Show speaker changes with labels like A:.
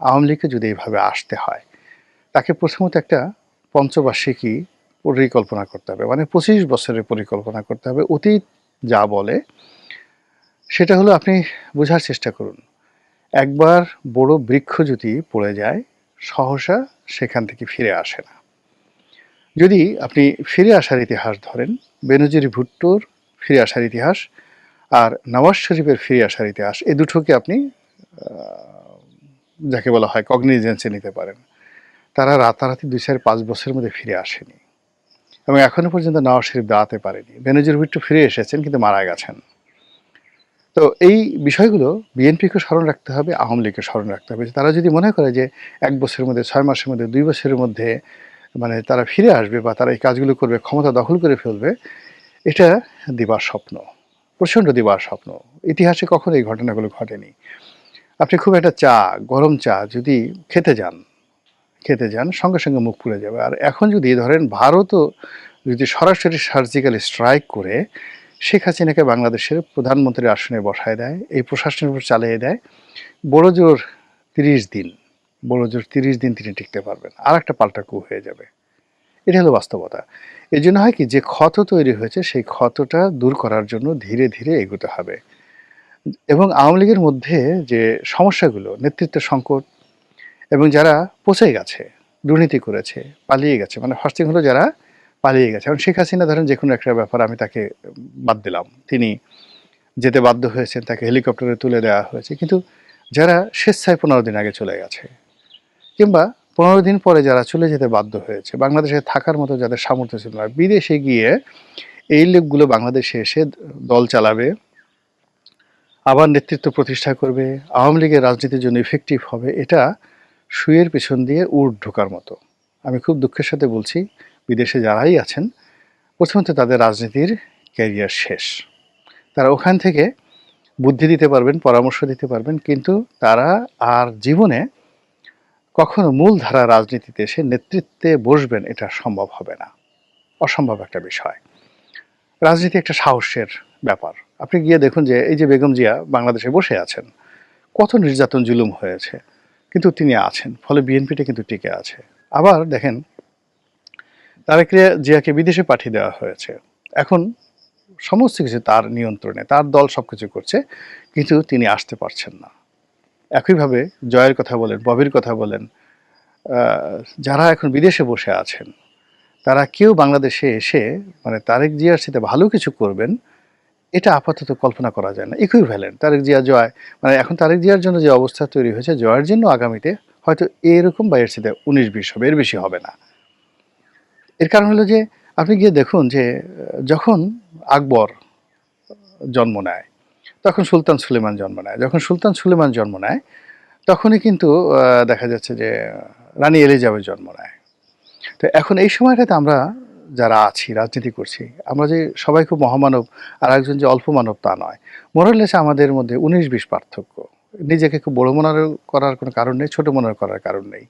A: আওয়ামী লীগকে যদি এইভাবে আসতে হয়, তাকে প্রথমত একটা পঞ্চবার্ষিকী পরিকল্পনা করতে হবে মানে পঁচিশ বছরের পরিকল্পনা করতে হবে। অতীত যা বলে, সেটা হলো আপনি বোঝার চেষ্টা করুন। একবার বড় বৃক্ষ যদি পড়ে যায়, সহসা সেখান থেকে ফিরে আসে না। যদি আপনি ফিরে আসার ইতিহাস ধরেন, বেনজির ভুট্টোর ফিরে আসার ইতিহাস আর নওয়াজ শরীফের ফিরে আসার ইতিহাস, এ দুটোকে আপনি যাকে বলা হয় কগনিজেন্সে নিতে পারেন। তারা রাতারাতি দুই চার পাঁচ বছরের মধ্যে ফিরে আসেনি এবং এখনও পর্যন্ত নওয়াজ শরীফ দাঁড়াতে পারেনি। বেনজির ভুট্টো ফিরে এসেছেন কিন্তু মারা গেছেন। তো এই বিষয়গুলো বিএনপিকে স্মরণ রাখতে হবে, আওয়ামী লীগকে স্মরণ রাখতে হবে। তারা যদি মনে করে যে এক বছরের মধ্যে, ছয় মাসের মধ্যে, দুই বছরের মধ্যে মানে তারা ফিরে আসবে বা তারা এই কাজগুলো করবে, ক্ষমতা দখল করে ফেলবে, এটা দিবার স্বপ্ন, প্রচণ্ড দিবার স্বপ্ন। ইতিহাসে কখনো এই ঘটনাগুলো ঘটেনি। আপনি খুব একটা চা, গরম চা যদি খেতে যান খেতে যান, সঙ্গে সঙ্গে মুখ পুড়ে যাবে। আর এখন যদি ধরেন ভারতও যদি সরাসরি সার্জিক্যাল স্ট্রাইক করে, শেখ হাসিনাকে বাংলাদেশের প্রধানমন্ত্রীর আসনে বসায় দেয়, এই প্রশাসনের উপর চালিয়ে দেয়, বড় জোর তিরিশ দিন, বড় জোর তিরিশ দিন তিনি টিকতে পারবেন। আর একটা পাল্টা কু হয়ে যাবে। এটা হলো বাস্তবতা। এই জন্য হয় কি, যে ক্ষত তৈরি হয়েছে, সেই ক্ষতটা দূর করার জন্য ধীরে ধীরে এগোতে হবে। এবং আওয়ামী লীগের মধ্যে যে সমস্যাগুলো, নেতৃত্বের সংকট এবং যারা পচে গেছে, দুর্নীতি করেছে, পালিয়ে গেছে মানে ফার্স্ট হলো যারা পালিয়ে গেছে, এখন শেখ হাসিনা ধরেন যে কোনো একটা ব্যাপার আমি তাকে বাদ দিলাম। তিনি যেতে বাধ্য হয়েছেন, তাকে হেলিকপ্টারে তুলে দেওয়া হয়েছে। কিন্তু যারা স্বেচ্ছায় পনেরো দিন আগে চলে গেছে কিংবা পনেরো দিন পরে যারা চলে যেতে বাধ্য হয়েছে, বাংলাদেশে থাকার মতো যাদের সামর্থ্য ছিল না, বিদেশে গিয়ে এই লোকগুলো বাংলাদেশে এসে দল চালাবে আবার নেতৃত্ব প্রতিষ্ঠা করবে, আওয়ামী লীগের রাজনীতির জন্য ইফেক্টিভ হবে, এটা শুয়ের পেছন দিয়ে উট ঢোকার মতো। আমি খুব দুঃখের সাথে বলছি, বিদেশে যারাই আছেন, প্রথমত তাদের রাজনীতির ক্যারিয়ার শেষ। তারা ওখান থেকে বুদ্ধি দিতে পারবেন, পরামর্শ দিতে পারবেন, কিন্তু তারা আর জীবনে কখনো মূলধারা রাজনীতিতে এসে নেতৃত্বে বসবেন, এটা সম্ভব হবে না। অসম্ভব একটা বিষয়। রাজনীতি একটা সাহসের ব্যাপার। আপনি গিয়ে দেখুন যে এই যে বেগম জিয়া বাংলাদেশে বসে আছেন, কত নির্যাতন জুলুম হয়েছে, কিন্তু তিনি আছেন, ফলে বিএনপিটা কিন্তু টিকে আছে। আবার দেখেন, তারেক জিয়াকে বিদেশে পাঠিয়ে দেওয়া হয়েছে। এখন সমস্ত কিছু তার নিয়ন্ত্রণে, তার দল সব কিছু করছে, কিন্তু তিনি আসতে পারছেন না। একইভাবে জয়ের কথা বলেন, ববির কথা বলেন যারা এখন বিদেশে বসে আছেন, তারা কেউ বাংলাদেশে এসে মানে তারেক জিয়ার সাথে ভালো কিছু করবেন এটা আপাতত কল্পনা করা যায় না ইকুইভ্যালেন্ট তারেক জিয়া জয় মানে এখন তারেক জিয়ার জন্য যে অবস্থা তৈরি হয়েছে, জয়ের জন্য আগামীতে হয়তো এরকম বা এর সাথে উনিশ বিশ হবে, এর বেশি হবে না। এর কারণ হলো যে, আপনি গিয়ে দেখুন যে, যখন আকবর জন্ম নেয়, তখন সুলতান সুলেমান জন্ম নেয়। যখন সুলতান সুলেমান জন্ম নেয়, তখনই কিন্তু দেখা যাচ্ছে যে, রানী এলিজাবেথ জন্ম নেয়। তো এখন এই সময়টাতে আমরা যারা আছি, রাজনীতি করছি, আমরা যে সবাই খুব মহামানব, আর একজন যে অল্প মানব তা নয়। মোরালেস আমাদের মধ্যে উনিশ বিশ পার্থক্য। নিজেকে খুব বড় মনে করার কোনো কারণ নেই, ছোটো মনে করার কারণ নেই।